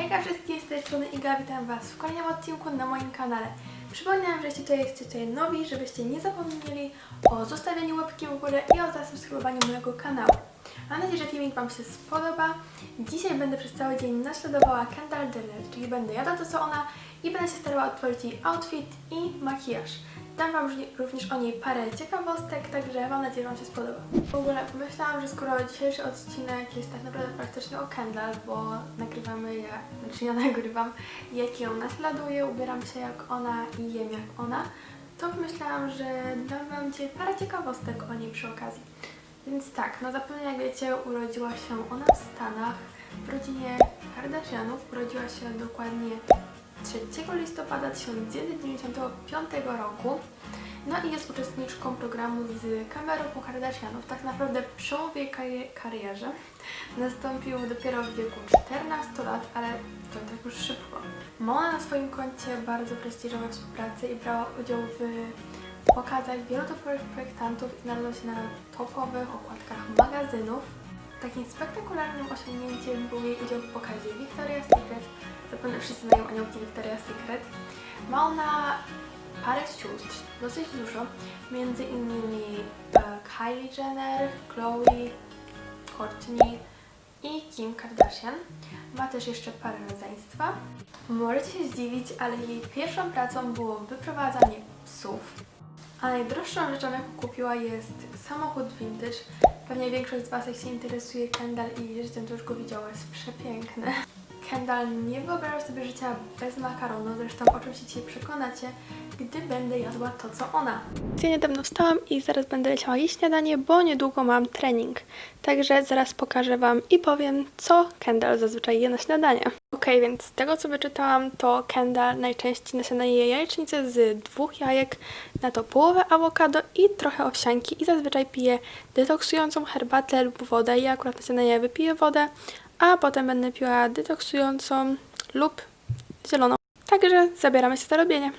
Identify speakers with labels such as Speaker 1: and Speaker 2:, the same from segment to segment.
Speaker 1: Hejka wszystkim, z tej strony Iga, witam Was w kolejnym odcinku na moim kanale. Przypominam, że jeśli tutaj jesteście tutaj nowi, żebyście nie zapomnieli o zostawieniu łapki w górę i o zasubskrybowaniu mojego kanału. Mam nadzieję, że filmik Wam się spodoba. Dzisiaj będę przez cały dzień naśladowała Kendall Jenner, czyli będę jadła to co ona i będę się starała odtworzyć jej outfit i makijaż. Dam Wam również o niej parę ciekawostek, także mam nadzieję, że Wam się spodoba. W ogóle pomyślałam, że skoro dzisiejszy odcinek jest tak naprawdę praktycznie o Kendall, bo nagrywamy jak, znaczy ja nagrywam, jak ją naśladuję, ubieram się jak ona i jem jak ona, to pomyślałam, że dam Wam dzisiaj parę ciekawostek o niej przy okazji. Więc tak, no zapewne jak wiecie, urodziła się ona w Stanach, w rodzinie Kardashianów, urodziła się dokładnie 3 listopada 1995 roku. No i jest uczestniczką programu z kamerą po Kardashianów. Tak naprawdę przełom w jej kari- karierze nastąpił dopiero w wieku 14 lat, ale to tak już szybko. Ma na swoim koncie bardzo prestiżowe współprace i brała udział w pokazach wielu topowych projektantów i znalazła się na topowych okładkach magazynów. Takim spektakularnym osiągnięciem był jej udział w pokazie Victoria's Secret. Zapewne wszyscy znają aniołki Victoria's Secret. Ma ona parę sióstr, dosyć dużo, między innymi e, Kylie Jenner, Chloe, Courtney i Kim Kardashian. Ma też jeszcze parę rodzeństwa. Możecie się zdziwić, ale jej pierwszą pracą było wyprowadzanie psów. A najdroższą rzeczą, jaką kupiła jest samochód vintage. Pewnie większość z Was, się interesuje Kendall i jej życiem, to już go widziała, jest przepiękny. Kendall nie wyobraża sobie życia bez makaronu, zresztą o czym się dzisiaj przekonacie, gdy będę jadła to, co ona. Ja niedawno wstałam i zaraz będę leciała jeść śniadanie, bo niedługo mam trening. Także zaraz pokażę Wam i powiem, co Kendall zazwyczaj je na śniadanie. Okej, więc z tego co wyczytałam, to Kendall najczęściej na śniadanie je jajecznicę z dwóch jajek, na to połowę awokado i trochę owsianki i zazwyczaj pije detoksującą herbatę lub wodę. Ja akurat na śniadanie wypiję wodę, a potem będę piła detoksującą lub zieloną. Także zabieramy się za robienie.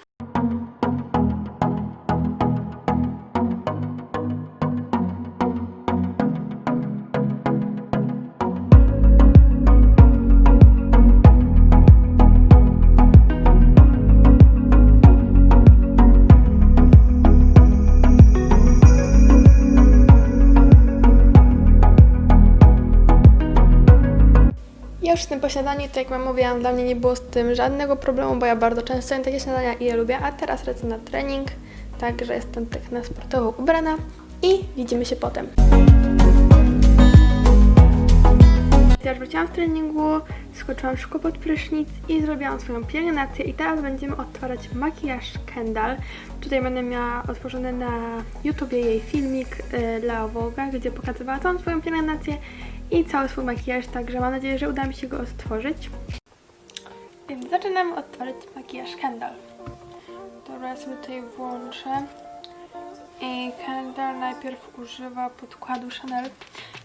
Speaker 1: Ja już jestem po śniadaniu, tak jak Wam mówiłam, dla mnie nie było z tym żadnego problemu, bo ja bardzo często jem takie śniadania i je lubię, a teraz lecę na trening, także jestem tak na sportowo ubrana i widzimy się potem. Ja wróciłam z treningu, skoczyłam szybko pod prysznic i zrobiłam swoją pielęgnację i teraz będziemy odtwarzać makijaż Kendall. Tutaj będę miała otworzony na YouTubie jej filmik y, dla Vogue'a, gdzie pokazywała całą swoją pielęgnację i cały swój makijaż, także mam nadzieję, że uda mi się go odtworzyć. Więc zaczynamy odtwarzać makijaż Kendall. Dobra, ja sobie tutaj włączę. I Kendall najpierw używa podkładu Chanel.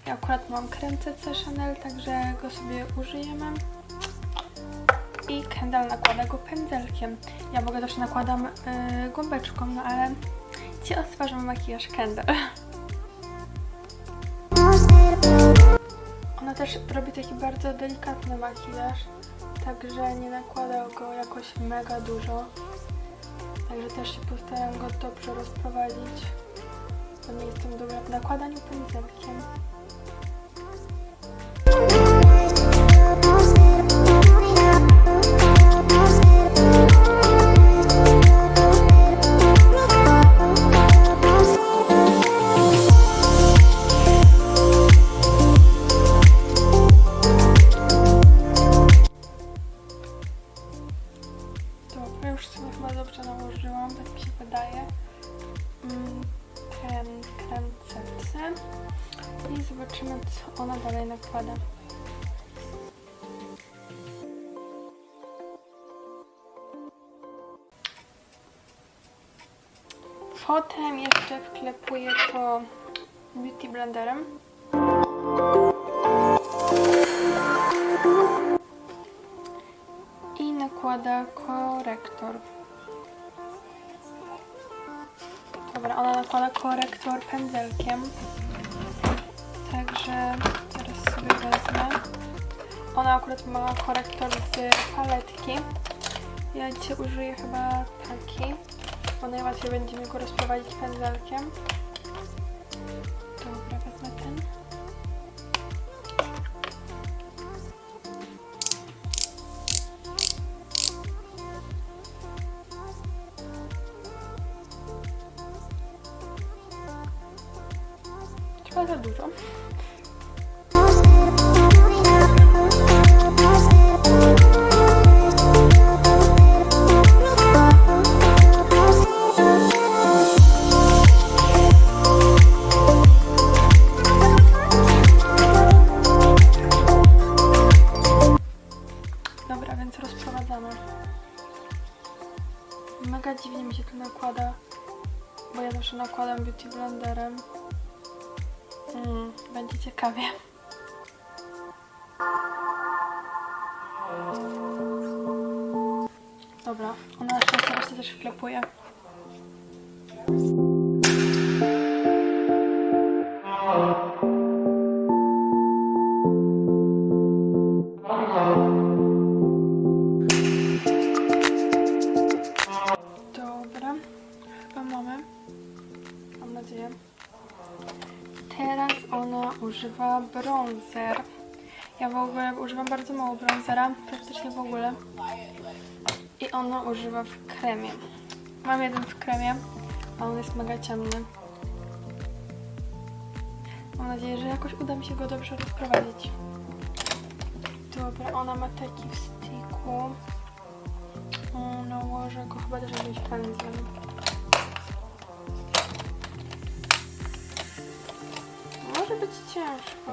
Speaker 1: Ja akurat mam krem Chanel, także go sobie użyjemy. I Kendall nakłada go pędzelkiem. Ja w ogóle nakładam yy, gąbeczką, no ale dzisiaj odtwarzamy makijaż Kendall. Też robi taki bardzo delikatny makijaż, także nie nakłada go jakoś mega dużo. Także też się postaram go dobrze rozprowadzić, bo nie jestem dobra w nakładaniu pędzelkiem. Blenderem. i nakłada korektor. Dobra, ona nakłada korektor pędzelkiem. Także teraz sobie wezmę. ona akurat ma korektor z paletki. Ja dzisiaj użyję chyba taki, bo najłatwiej będzie mi go rozprowadzić pędzelkiem. Za dużo. Dobra, więc rozprowadzamy. Mega dziwnie mi się to nakłada, bo ja zawsze nakładam beauty blenderem. Mm, będzie ciekawie. Dobra, ona na szczęście też wklepuje. Używam bardzo mało bronzera, praktycznie w ogóle. I ona używa w kremie. Mam jeden w kremie, a on jest mega ciemny. Mam nadzieję, że jakoś uda mi się go dobrze rozprowadzić. Dobra, ona ma taki w styku. O, nałożę go chyba też jakimś pędzlem. Może być ciężko.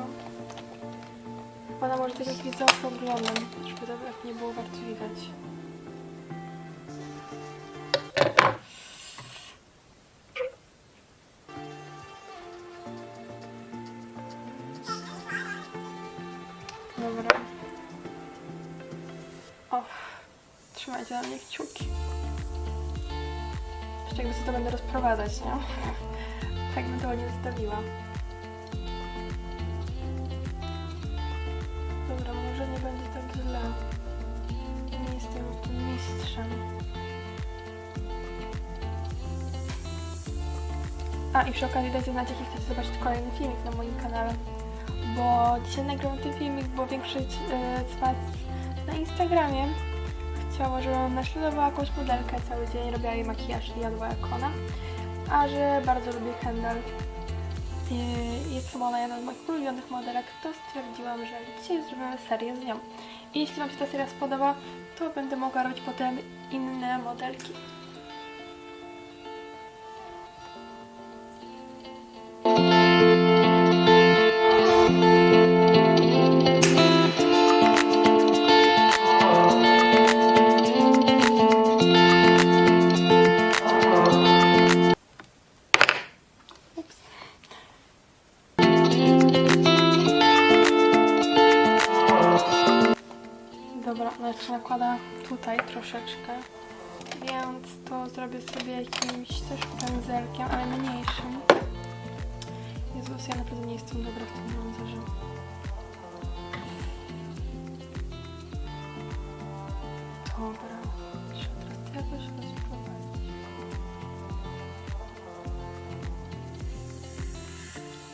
Speaker 1: Ona może być jakimś zaokrąglonym, żeby to jak nie było bardzo widać. Dobra. O, trzymajcie na mnie kciuki. Jeszcze jakby sobie to będę rozprowadzać, nie? Tak bym tego nie zostawiła. A i przy okazji dajcie znać, jaki chcecie zobaczyć kolejny filmik na moim kanale. Bo dzisiaj nagrywam ten filmik, bo większość e, z Was na Instagramie chciała, żebym naśladowała jakąś modelkę cały dzień, robiła jej makijaż i jadła jak ona. A że bardzo lubię Kendall i jest chyba ona jedna z moich ulubionych modelek, to stwierdziłam, że dzisiaj zrobimy serię z nią. I jeśli Wam się ta seria spodoba, to będę mogła robić potem inne modelki. Jeszcze nakłada tutaj troszeczkę, więc to zrobię sobie jakimś też pędzelkiem, ale mniejszym. Jezus, ja naprawdę nie jestem dobra w tym bronzerze. Dobra, trzeba.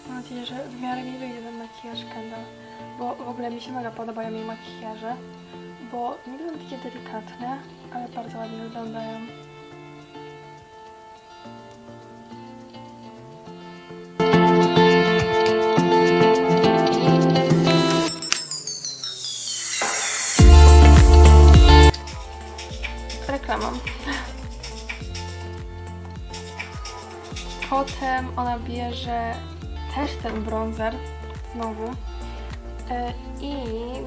Speaker 1: Mam nadzieję, że w miarę mi wyjdzie ten makijaż Kendall, bo w ogóle mi się mega podobają jej makijaże, bo nie będą takie delikatne, ale bardzo ładnie wyglądają. Reklamą. Potem ona bierze też ten bronzer znowu i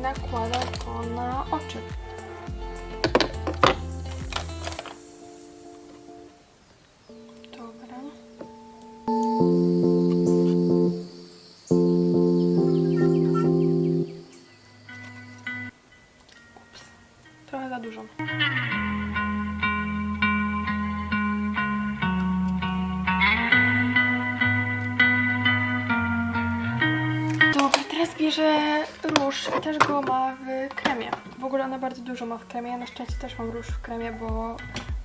Speaker 1: nakłada go na oczy. Też go ma w kremie. W ogóle ona bardzo dużo ma w kremie. Ja na szczęście też mam róż w kremie, bo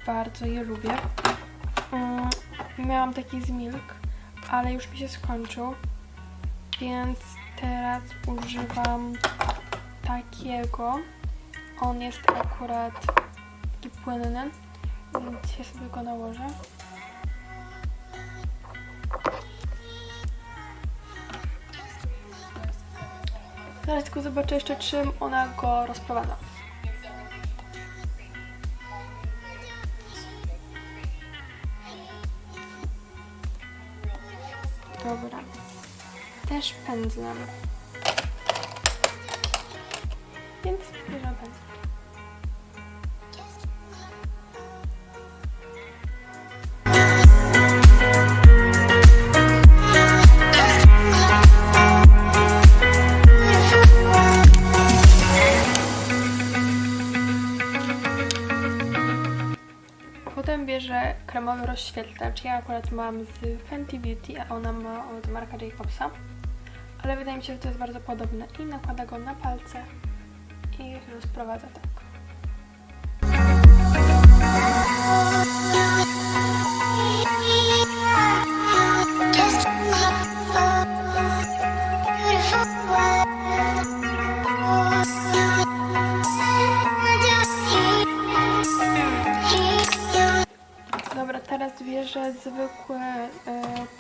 Speaker 1: bardzo je lubię. Mm, miałam taki z Milk, ale już mi się skończył. Więc teraz używam takiego. On jest akurat taki płynny, więc ja sobie go nałożę. Zaraz tylko zobaczę jeszcze, czym ona go rozprowadza. Dobra. Też pędzlem. Kremowy rozświetlacz. Ja akurat mam z Fenty Beauty, a ona ma od Marka Jacobsa. Ale wydaje mi się, że to jest bardzo podobne. I nakłada go na palce i rozprowadza tak. Teraz bierze zwykły e,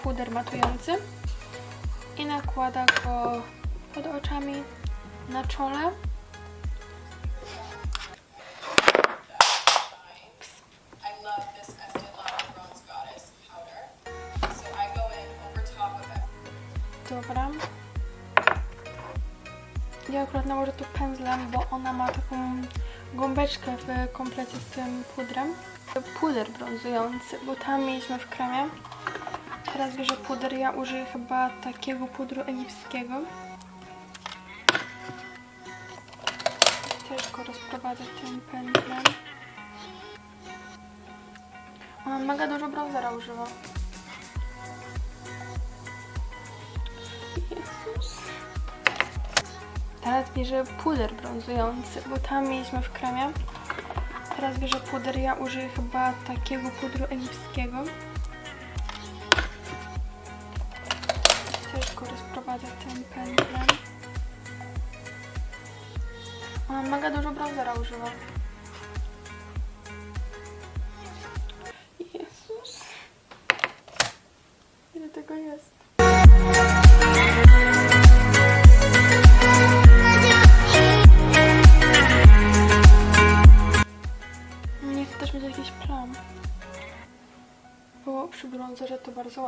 Speaker 1: puder matujący i nakłada go pod oczami, na czole. Dobra. Ja akurat nałożę tu pędzlem, bo ona ma taką gąbeczkę w komplecie z tym pudrem. Puder brązujący, bo tam mieliśmy w kremie. Teraz bierze puder, ja użyję chyba takiego pudru egipskiego. Też go rozprowadzę tym pędzlem. Ona mega dużo brązera używa. Teraz bierze puder brązujący, bo tam mieliśmy w kremie. Teraz bierze puder, ja użyję chyba takiego pudru egipskiego. Też go rozprowadzę tym pędzlem. Ona mega dużo brązera używa.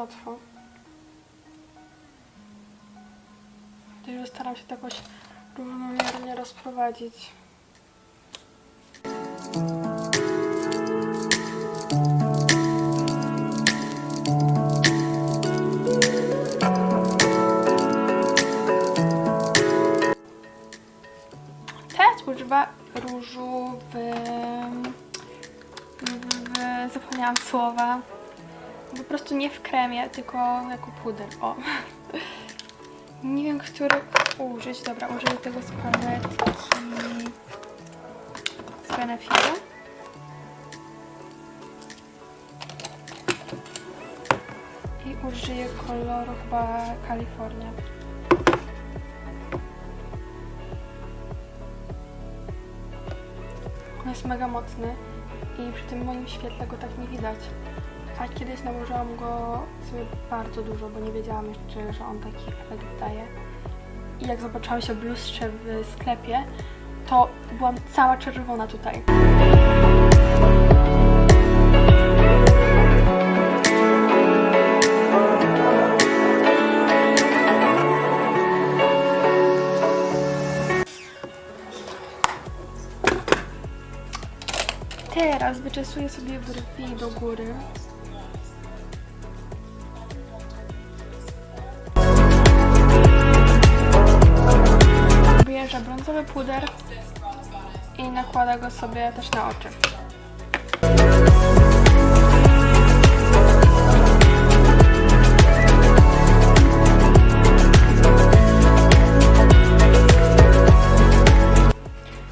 Speaker 1: Łatwo. Także staram się to jakoś równomiernie rozprowadzić. Teraz używa różu w, w... Zapomniałam słowa. Po prostu nie w kremie, tylko jako puder. O. Nie wiem, który użyć. Dobra, użyję tego z paletki z Benefitu. I użyję koloru chyba Kalifornia. On jest mega mocny i przy tym moim świetle go tak nie widać. A kiedyś nałożyłam go sobie bardzo dużo, bo nie wiedziałam jeszcze, że on taki efekt daje. I jak zobaczyłam się w lustrze w sklepie, to byłam cała czerwona tutaj. Teraz wyczesuję sobie brwi do góry. sobie puder i nakłada go sobie też na oczy.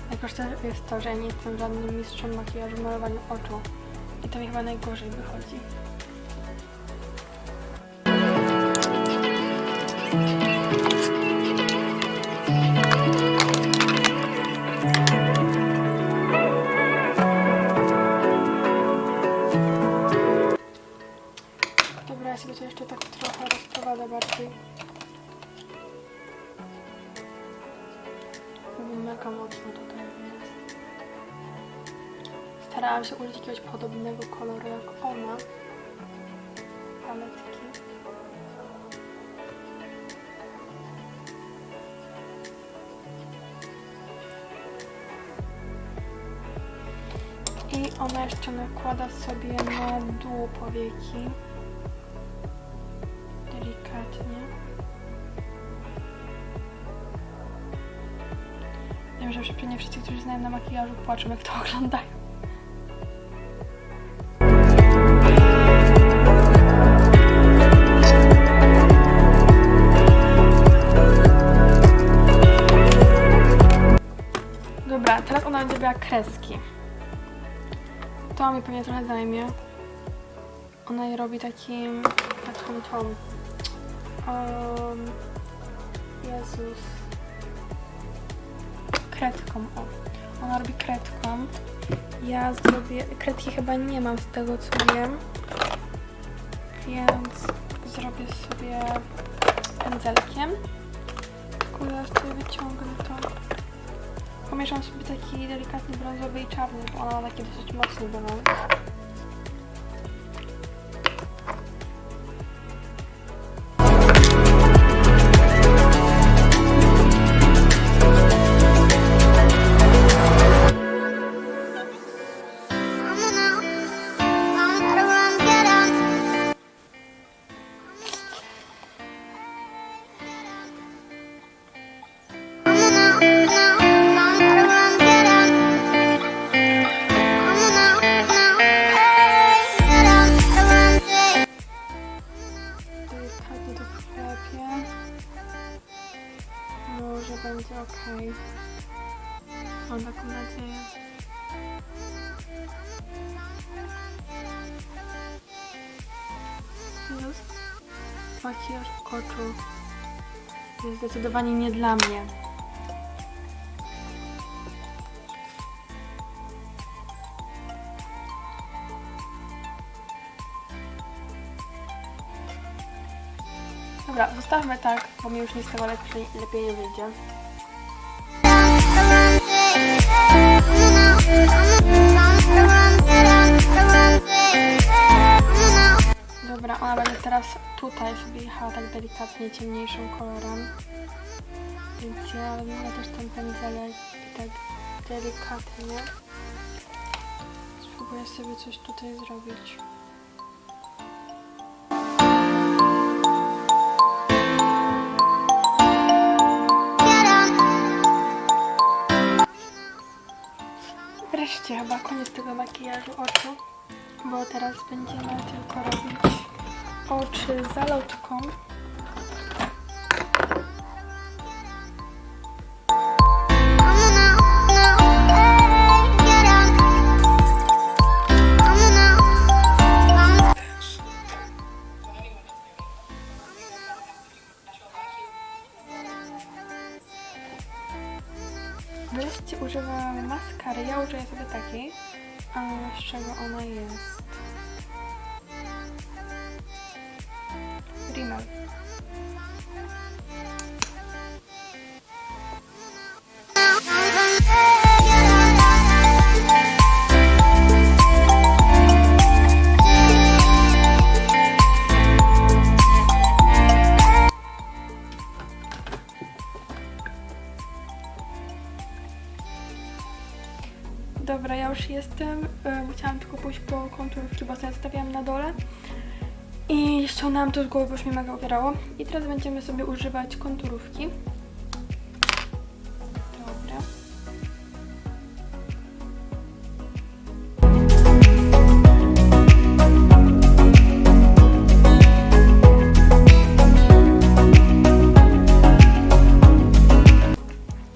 Speaker 1: Najgorsze jest to, że nie jestem żadnym mistrzem makijażu malowania oczu i to mi chyba najgorzej wychodzi. Ona jeszcze nakłada sobie na dół powieki. Delikatnie. Wiem, że pewnie wszyscy, którzy znają na makijażu, płaczą jak to oglądają. Dobra, teraz ona będzie brała kreski. To mi pewnie trochę zajmie. Ona je robi takim, taką tą. Um, Jezus. Kredką, o. Ona robi kredką. Ja zrobię. Kredki chyba nie mam z tego co wiem. Więc zrobię sobie pędzelkiem. Tylko zaraz tutaj wyciągnę to. Pomieszam sobie taki delikatny brązowy i czarny, bo ona ma taki dosyć mocny brąz. Plus makijaż oczu jest zdecydowanie nie dla mnie. Dobra, zostawmy tak, bo mi już nic z tego lepiej, lepiej nie wyjdzie. Dobra, ona będzie teraz tutaj sobie jechała tak delikatnie ciemniejszym kolorem. Więc ja ja też ten pędzelek tak delikatnie spróbuję sobie coś tutaj zrobić. Wreszcie chyba koniec tego makijażu oczu, bo teraz będziemy tylko robić oczy zalotką. Ściągnęłam to z głowy, bo już mi mega ubierało. I teraz będziemy sobie używać konturówki. Dobra.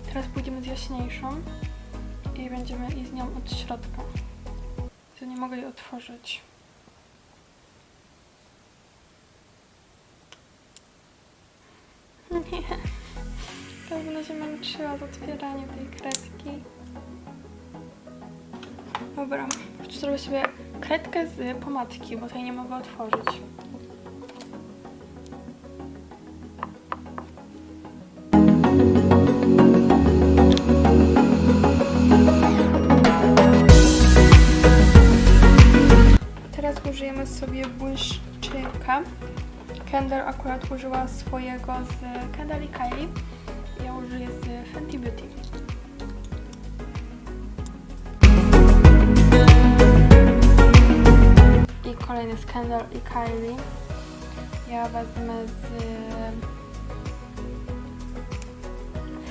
Speaker 1: Teraz pójdziemy z i będziemy od środka. To nie mogę jej otworzyć. To będę się męczyła z otwieraniem tej kredki. Dobra, zrobię sobie kredkę z pomadki, bo tej nie mogę otworzyć. Teraz użyjemy sobie błyszczyka. Kendall akurat użyła swojego z Kendall i Kylie. Użyję z Fenty Beauty. I kolejny z Kendall i Kylie. Ja wezmę z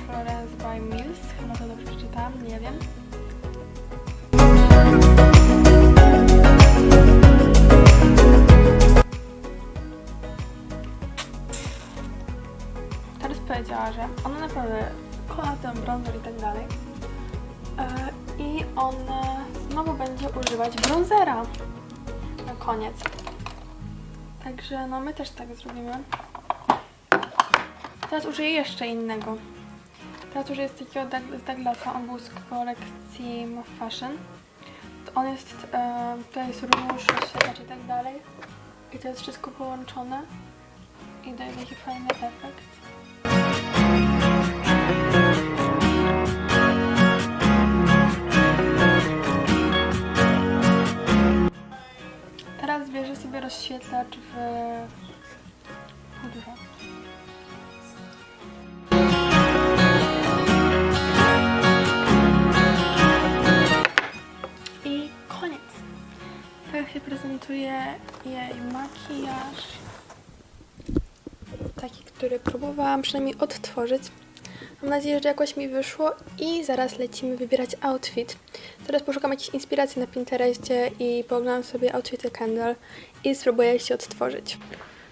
Speaker 1: Florence by Mills. Chyba to dobrze przeczytałam, nie wiem. Powiedziała, że ona naprawdę kocha ten bronzer i tak dalej. E, I ona znowu będzie używać bronzera na koniec. Także no my też tak zrobimy. Teraz użyję jeszcze innego. Teraz użyję z takiego z Douglasa, on był z kolekcji Fashion. On jest, e, to jest róż, świetlacz i tak dalej. I to jest wszystko połączone i daje taki fajny efekt. Próbowałam przynajmniej odtworzyć. Mam nadzieję, że jakoś mi wyszło i zaraz lecimy wybierać outfit. Teraz poszukam jakiejś inspiracji na Pinterestie i pooglądam sobie outfity Kendall i spróbuję się odtworzyć.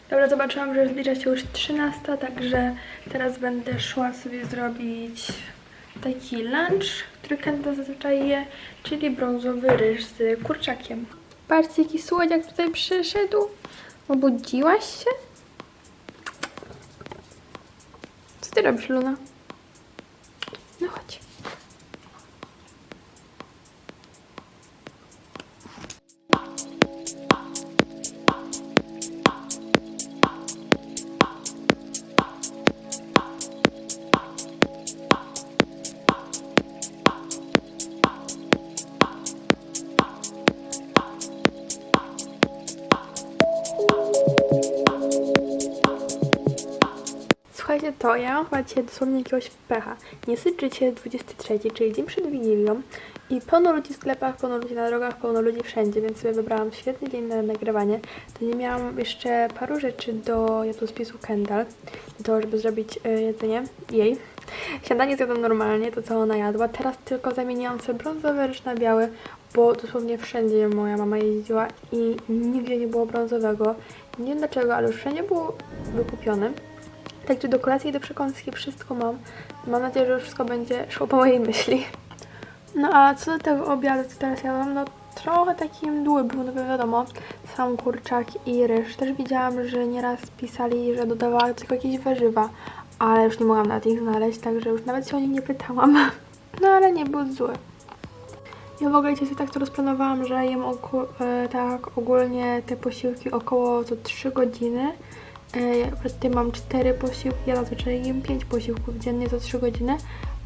Speaker 1: Dobra, zobaczyłam, że zbliża się już 13, także teraz będę szła sobie zrobić taki lunch, który Kendall zazwyczaj je, czyli brązowy ryż z kurczakiem. Patrzcie, jaki słodziak tutaj przyszedł. Obudziłaś się? Ty robisz, Luna? No chodź. To ja dzisiaj dosłownie jakiegoś pecha. Nie syczycie 23, czyli dzień przed Wigilią i pełno ludzi w sklepach, pełno ludzi na drogach, pełno ludzi wszędzie, więc sobie wybrałam świetny dzień na nagrywanie. To nie miałam jeszcze paru rzeczy do jadłospisu Kendall, do tego, żeby zrobić y, jedzenie jej. Śniadanie zjadłam normalnie, to co ona jadła. Teraz tylko zamieniłam sobie brązowy ryż na biały, bo dosłownie wszędzie moja mama jeździła i nigdzie nie było brązowego. Nie wiem dlaczego, ale już wszędzie było wykupione. Także do kolacji i do przekąski wszystko mam. Mam nadzieję, że wszystko będzie szło po mojej myśli. No a co do tego obiadu, co teraz ja mam, no trochę taki mdły był, no wiadomo, sam kurczak i ryż. Też widziałam, że nieraz pisali, że dodawała do tego jakieś warzywa, ale już nie mogłam nawet ich znaleźć, także już nawet się o nich nie pytałam. No ale nie był zły. Ja w ogóle dzisiaj tak to rozplanowałam, że jem e, tak ogólnie te posiłki około co 3 godziny. E, po prostu mam 4 posiłki, ja zazwyczaj jem 5 posiłków dziennie za 3 godziny,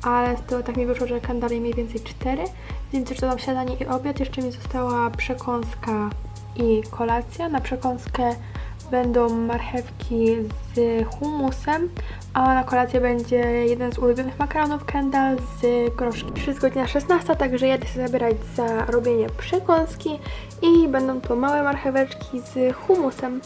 Speaker 1: ale z tego tak mi wyszło, że je mniej więcej 4, więc jeszcze dodam śniadanie i obiad, jeszcze mi została przekąska i kolacja. Na przekąskę będą marchewki z hummusem, a na kolację będzie jeden z ulubionych makaronów Kendall z groszkiem. Już jest godzina 16, także jadę się zabierać za robienie przekąski i będą to małe marcheweczki z hummusem.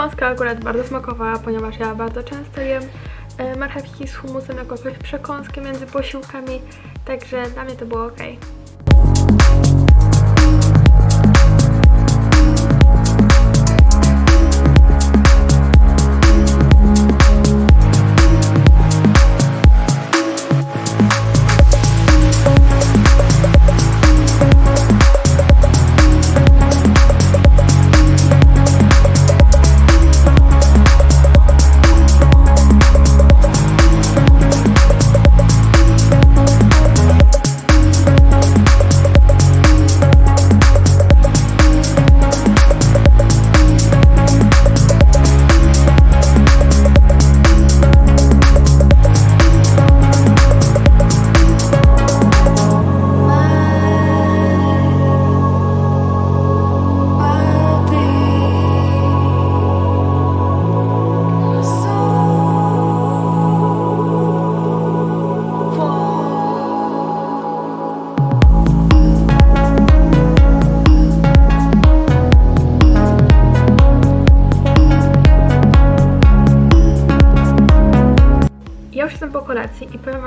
Speaker 1: Przekąska akurat bardzo smakowała, ponieważ ja bardzo często jem e, marchewki z humusem jako jakąś przekąskę między posiłkami, także dla mnie to było ok.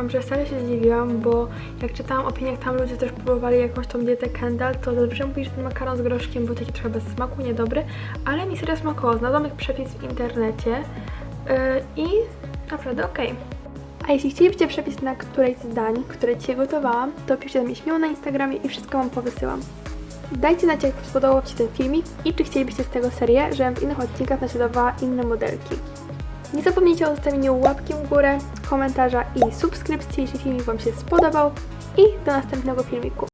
Speaker 1: Wam, że wcale się zdziwiłam, bo jak czytałam o opiniach, tam ludzie też próbowali jakąś tą dietę Kendall, to zazwyczaj mówili, że ten makaron z groszkiem był taki trochę bez smaku, niedobry, ale mi serio smakował. Znalazłam ich przepis w internecie yy, i naprawdę okej. A jeśli chcielibyście przepis na któreś z dań, które dzisiaj gotowałam, to piszcie do mnie śmiało na Instagramie i wszystko Wam powysyłam. Dajcie znać, jak spodobał Ci ten filmik i czy chcielibyście z tego serię, żebym w innych odcinkach naśladowała inne modelki. Nie zapomnijcie o zostawieniu łapki w górę, komentarza i subskrypcji, jeśli filmik Wam się spodobał. I do następnego filmiku.